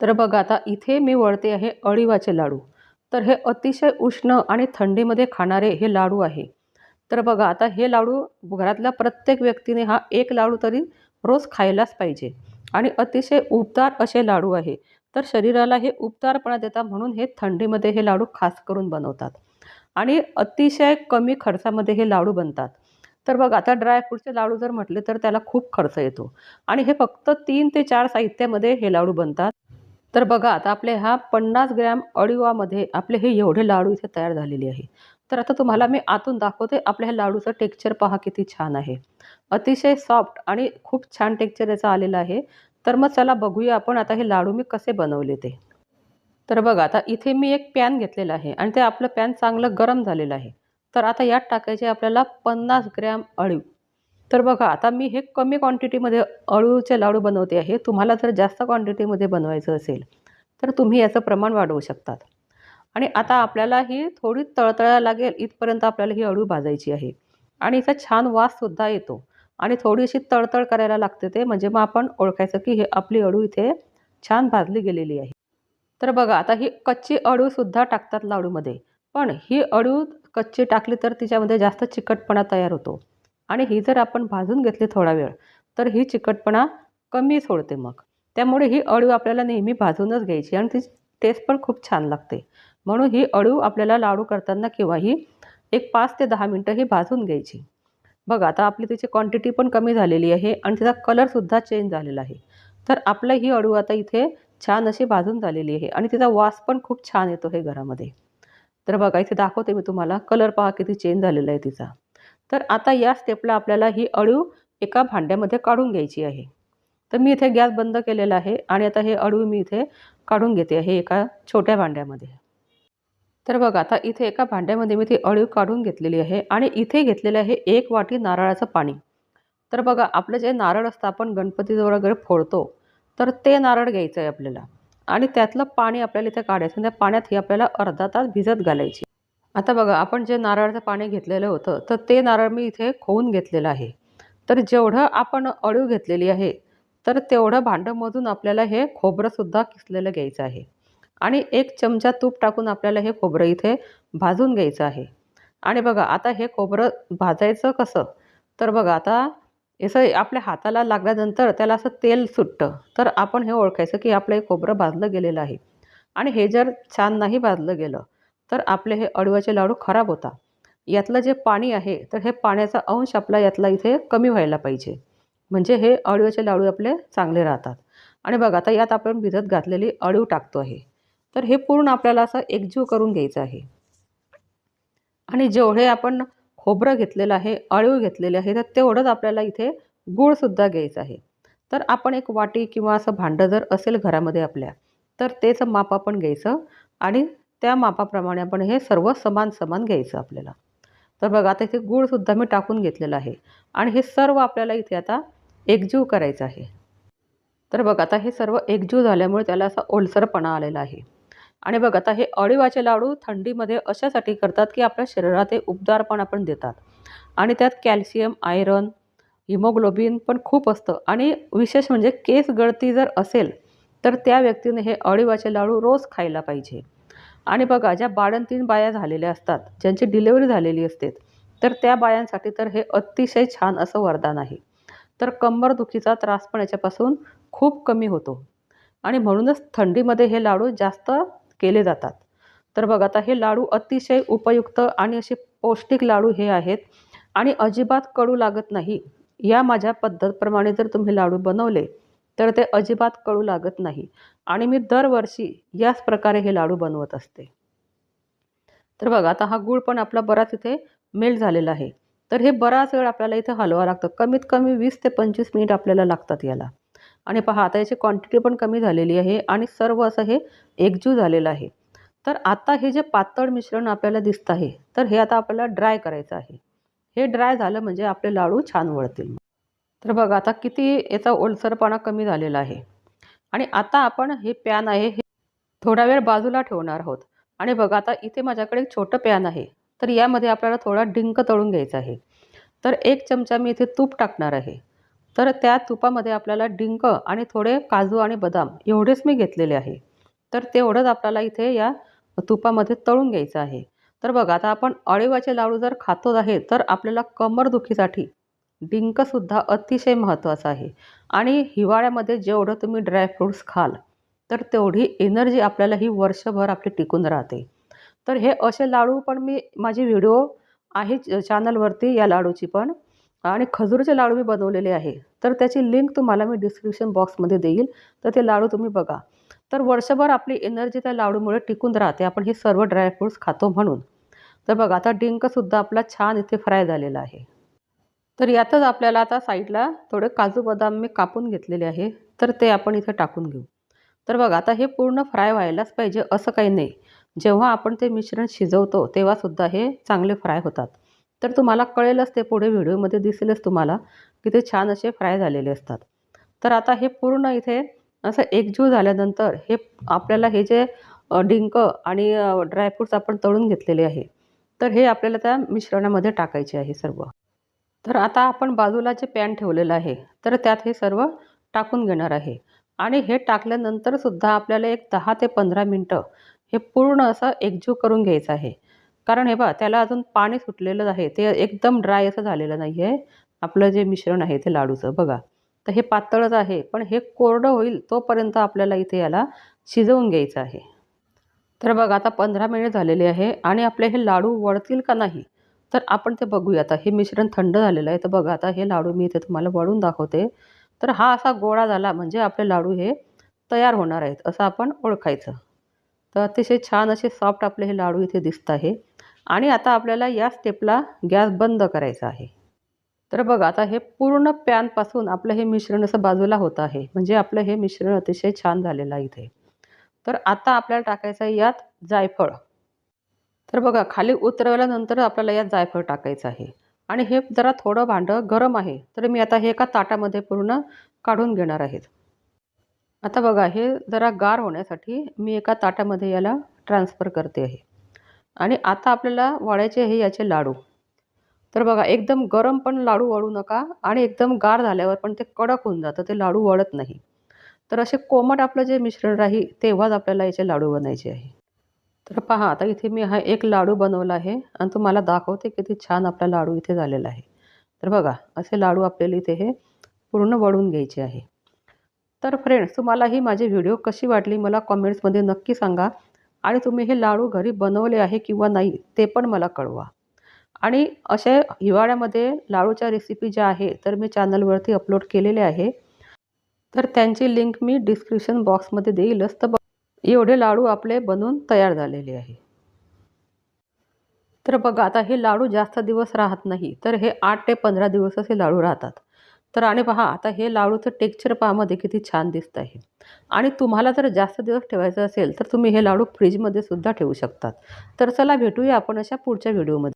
तर बघा आता इथे मी वळते आहे अळीवाचे लाडू. तर हे अतिशय उष्ण आणि थंडीमध्ये खाणारे हे लाडू आहे. तर बघा आता हे लाडू घरातल्या प्रत्येक व्यक्तीने हा एक लाडू तरी रोज खायलाच पाहिजे. आणि अतिशय उबदार असे लाडू आहे. तर शरीराला हे उबदारपणा देतात म्हणून हे थंडीमध्ये हे लाडू खास करून बनवतात. आणि अतिशय कमी खर्चामध्ये हे लाडू बनतात. तर बघा आता ड्रायफ्रूटचे लाडू जर म्हटले तर त्याला खूप खर्च येतो. आणि हे फक्त तीन ते चार साहित्यामध्ये हे लाडू बनतात. तर बघा आता आपले हा पन्नास ग्रॅम अळिवामध्ये आपले हे एवढे लाडू इथे तयार झालेले आहे. तर आता तुम्हाला मी आतून दाखवते आपल्या ह्या लाडूचं टेक्स्चर पहा किती छान आहे. अतिशय सॉफ्ट आणि खूप छान टेक्स्चर याचं आलेलं आहे. तर मग चला बघूया आपण आता हे लाडू मी कसे बनवले ते. तर बघा आता इथे मी एक पॅन घेतलेलं आहे आणि ते आपलं पॅन चांगलं गरम झालेलं आहे. तर आता यात टाकायचे आपल्याला पन्नास ग्रॅम अळीव तर बघा आता मी हे कमी क्वांटिटीमध्ये अळूचे लाडू बनवते आहे. तुम्हाला जर जास्त क्वांटिटीमध्ये बनवायचं असेल तर तुम्ही याचं प्रमाण वाढवू शकतात. आणि आता आपल्याला ही थोडी तळतळा लागेल इथपर्यंत आपल्याला ही अळू भाजायची आहे. आणि याचा छान वाससुद्धा येतो. आणि थोडीशी तळतळ करायला लागते ते म्हणजे मग आपण ओळखायचं की हे आपली अळू इथे छान भाजली गेलेली आहे. तर बघा आता ही कच्ची अळूसुद्धा टाकतात लाडूमध्ये. पण ही अळू कच्ची टाकली तर तिच्यामध्ये जास्त चिकटपणा तयार होतो. आणि ही जर आपण भाजून घेतली थोडा वेळ तर ही चिकटपणा कमी सोडते मग. त्यामुळे ही अळू आपल्याला नेहमी भाजूनच घ्यायची आणि ती टेस्ट पण खूप छान लागते. म्हणून ही अळू आपल्याला लाडू करताना किंवा ही एक पाच ते दहा मिनटं ही भाजून घ्यायची. बघा आता आपली तिची क्वांटिटी पण कमी झालेली आहे आणि तिचा कलरसुद्धा चेंज झालेला आहे. तर आपलं ही अळू आता इथे छान अशी भाजून झालेली आहे आणि तिचा वास पण खूप छान येतो हे घरामध्ये. तर बघा इथे दाखवते मी तुम्हाला. कलर पहा किती चेंज झालेला आहे तिचा. तर आता या स्टेपला आपल्याला ही अळू एका भांड्यामध्ये काढून घ्यायची आहे. तर मी इथे गॅस बंद केलेला आहे आणि आता हे अळू मी इथे काढून घेते आहे एका छोट्या भांड्यामध्ये. तर बघा आता इथे एका भांड्यामध्ये मी ती अळीव काढून घेतलेली आहे आणि इथे घेतलेलं आहे एक वाटी नारळाचं पाणी. तर बघा आपलं जे नारळ असतं आपण गणपतीजवळ वगैरे फोडतो तर ते नारळ घ्यायचं आहे आपल्याला. आणि त्यातलं पाणी आपल्याला इथे काढायचं त्या पाण्यात ही आपल्याला अर्धा तास भिजत घालायची आता बघा आपण जे नारळाचं पाणी घेतलेलं होतं तर ते नारळ मी इथे खोवून घेतलेलं आहे. तर जेवढं आपण अळीव घेतलेली आहे तर तेवढं भांडंमधून आपल्याला हे खोबरंसुद्धा किसलेलं घ्यायचं आहे. आणि एक चमचा तूप टाकून आपल्याला हे खोबरं इथे भाजून घ्यायचं आहे. आणि बघा आता हे खोबरं भाजायचं कसं? तर बघा आता असं आपल्या हाताला लागल्यानंतर त्याला असं तेल सुटतं. तर आपण हे ओळखायचं की आपलं हे खोबरं भाजलं गेलेलं आहे. आणि हे जर छान नाही भाजलं गेलं तर आपले हे अडवाचे लाडू खराब होतात यातलं जे पाणी आहे तर हे पाण्याचा अंश आपला यातला इथे कमी व्हायला पाहिजे. म्हणजे हे अळीवाचे लाडू आपले चांगले राहतात. आणि बघा आता यात आपण भिजत घातलेली अळीव टाकतो आहे. तर हे पूर्ण आपल्याला असं एकजीव करून घ्यायचं आहे. आणि जेवढे आपण खोबरं घेतलेलं आहे अळीव घेतलेले आहे तर तेवढंच आपल्याला इथे गूळसुद्धा घ्यायचं आहे. तर आपण एक वाटी किंवा असं भांडं जर असेल घरामध्ये आपल्या तर तेच माप आपण घ्यायचं आणि त्या मापाप्रमाणे आपण हे सर्व समान समान घ्यायचं आपल्याला. तर बघा आता इथे गूळसुद्धा मी टाकून घेतलेलं आहे. आणि हे सर्व आपल्याला इथे आता एकजीव करायचं आहे. तर बघा आता हे सर्व एकजीव झाल्यामुळे त्याला असा ओलसरपणा आलेला आहे. आणि बघ आता हे अळीवाचे लाडू थंडीमध्ये अशासाठी करतात की आपल्या शरीरात हे उबदारपणा पण देतात. आणि त्यात कॅल्शियम आयरन हिमोग्लोबिन पण खूप असतं. आणि विशेष म्हणजे केस गळती जर असेल तर त्या व्यक्तीने हे अळीवाचे लाडू रोज खायला पाहिजे. आणि बघा ज्या बाळंतीण बाया झालेल्या असतात ज्यांची डिलेवरी झालेली असते तर त्या बायांसाठी तर हे अतिशय छान असं वरदान आहे. तर कंबरदुखीचा त्रास पण याच्यापासून खूप कमी होतो. आणि म्हणूनच थंडीमध्ये हे लाडू जास्त केले जातात. तर बघा आता हे लाडू अतिशय उपयुक्त आणि असे पौष्टिक लाडू हे आहेत. आणि अजिबात कडू लागत नाही. या माझ्या पद्धतप्रमाणे जर तुम्ही लाडू बनवले तर ते अजिबात कळू लागत नाही. आणि मी दरवर्षी याच प्रकारे हे लाडू बनवत असते. तर बघा आता हा गूळ पण आपला बराच इथे मेल्ट झालेला आहे. तर हे बराच वेळ आपल्याला इथे हलवा लागतं. कमीत कमी वीस ते पंचवीस मिनिट आपल्याला लागतात याला. आणि पहा आता याची क्वांटिटी पण कमी झालेली आहे आणि सर्व असं हे एकजीव झालेलं आहे. तर आता हे जे पातळ मिश्रण आपल्याला दिसतं आहे तर हे आता आपल्याला ड्राय करायचं आहे. हे ड्राय झालं म्हणजे आपले लाडू छान वळतील. तर बघा आता किती याचा ओलसरपणा कमी झालेला आहे. आणि आता आपण हे पॅन आहे हे थोडा वेळ बाजूला ठेवणार आहोत. आणि बघा आता इथे माझ्याकडे एक छोटं पॅन आहे. तर यामध्ये आपल्याला थोडा डिंक तळून घ्यायचा आहे. तर एक चमचा मी इथे तूप टाकणार आहे. तर त्या तुपामध्ये आपल्याला डिंक आणि थोडे काजू आणि बदाम एवढेच मी घेतलेले आहे. तर तेवढंच आपल्याला इथे या तुपामध्ये तळून घ्यायचं आहे. तर बघा आता आपण अळीवाचे लाडू जर खातो आहे तर आपल्याला कंबरदुखीसाठी डिंकसुद्धा अतिशय महत्त्वाचं आहे. आणि हिवाळ्यामध्ये जेवढं तुम्ही ड्रायफ्रूट्स खाल तर तेवढी एनर्जी आपल्याला ही वर्षभर आपली टिकून राहते. तर हे असे लाडू पण मी माझी व्हिडिओ आहे चॅनलवरती या लाडूची पण. आणि खजूरचे लाडू मी बनवलेले आहे. तर त्याची लिंक तुम्हाला मी डिस्क्रिप्शन बॉक्समध्ये देईल. तर ते लाडू तुम्ही बघा. तर वर्षभर आपली एनर्जी त्या लाडूमुळे टिकून राहते. आपण हे सर्व ड्रायफ्रूट्स खातो म्हणून. तर बघा आता डिंकसुद्धा आपला छान इथे फ्राय झालेला आहे. तर यातच आपल्याला आता साईडला थोडे काजू बदाम मी कापून घेतलेले आहे. तर ते आपण इथे टाकून घेऊ. तर बघा आता हे पूर्ण फ्राय व्हायलाच पाहिजे असं काही नाही. जेव्हा आपण ते मिश्रण शिजवतो तेव्हासुद्धा हे चांगले फ्राय होतात. तर तुम्हाला कळेलच ते पुढे व्हिडिओमध्ये दिसेलच तुम्हाला की ते छान असे फ्राय झालेले असतात. तर आता हे पूर्ण इथे असं एकजीव झाल्यानंतर हे आपल्याला हे जे डिंक आणि ड्रायफ्रूट्स आपण तळून घेतलेले आहे. तर हे आपल्याला त्या मिश्रणामध्ये टाकायचे आहे सर्व. तर आता आपण बाजूला जे पॅन ठेवलेलं आहे तर त्यात हे सर्व टाकून घेणार आहे. आणि हे टाकल्यानंतरसुद्धा आपल्याला एक दहा ते पंधरा मिनटं हे पूर्ण असं एकजीव करून घ्यायचं आहे. कारण हे बा त्याला अजून पाणी सुटलेलं आहे. ते एकदम ड्राय असं झालेलं नाही आहे आपलं जे मिश्रण आहे ते लाडूचं बघा. तर हे पातळच आहे पण हे कोरडं होईल तोपर्यंत आपल्याला इथे याला शिजवून घ्यायचं आहे. तर बघा आता पंधरा मिनिट झालेले आहे आणि आपले हे लाडू वळतील का नाही तर आपण ते बघूया. आता हे मिश्रण थंड झालेलं आहे. तर बघा आता हे लाडू मी इथे तुम्हाला वळून दाखवते. तर हा असा गोळा झाला म्हणजे आपले लाडू हे तयार होणार आहेत असं आपण ओळखायचं. तर अतिशय छान असे सॉफ्ट आपले हे लाडू इथे दिसत आहे. आणि आता आपल्याला या स्टेपला गॅस बंद करायचा आहे. तर बघा आता हे पूर्ण पॅनपासून आपलं हे मिश्रण असं बाजूला होत आहे. म्हणजे आपलं हे मिश्रण अतिशय छान झालेलं आहे इथे. तर आता आपल्याला टाकायचं आहे यात जायफळ. तर बघा खाली उतरवल्यानंतर आपल्याला यात जायफळ टाकायचं आहे. आणि हे जरा थोडं भांडं गरम आहे तर मी आता हे एका ताटामध्ये पूर्ण काढून घेणार आहेत आता बघा हे जरा गार होण्यासाठी मी एका ताटामध्ये याला ट्रान्सफर करते आहे. आणि आता आपल्याला वाळायचे हे याचे लाडू. तर बघा एकदम गरम पण लाडू वळू नका आणि एकदम गार झाल्यावर पण ते कडक होऊन जातं ते लाडू वळत नाही. तर असे कोमट आपलं जे मिश्रण राहील तेव्हाच आपल्याला याचे लाडू बनायचे आहे. तर पहा आता इथे मी हा एक लाडू बनवला आहे आणि तुम्हाला दाखवते किती छान आपला लाडू इथे झालेला आहे. तर बघा असे लाडू आपल्याला इथे हे पूर्ण वळून घ्यायचे आहे. तर फ्रेंड्स तुम्हाला ही माझी व्हिडिओ कशी वाटली मला कॉमेंट्समध्ये नक्की सांगा आणि तुम्ही हे लाडू घरी बनवले आहे किंवा नाही ते पण मला कळवा. आणि अशा हिवाळ्यामध्ये लाडूच्या रेसिपी ज्या आहे तर मी चॅनलवरती अपलोड केलेले आहे. तर त्यांची लिंक मी डिस्क्रिप्शन बॉक्समध्ये देईलच. तर एवढे लाडू आपले बनवून तयार झालेले आहे. तर बघा आता हे लाडू जास्त दिवस राहत नाही तर हे आठ ते पंधरा दिवस असे लाडू राहतात. तर आणि पहा आता हे लाडूचं टेक्स्चर पाहामध्ये किती छान दिसत आहे. आणि तुम्हाला जर जास्त दिवस ठेवायचं असेल तर तुम्ही हे लाडू फ्रीजमध्ये सुद्धा ठेवू शकतात. तर चला भेटूया आपण अशा पुढच्या व्हिडिओमध्ये.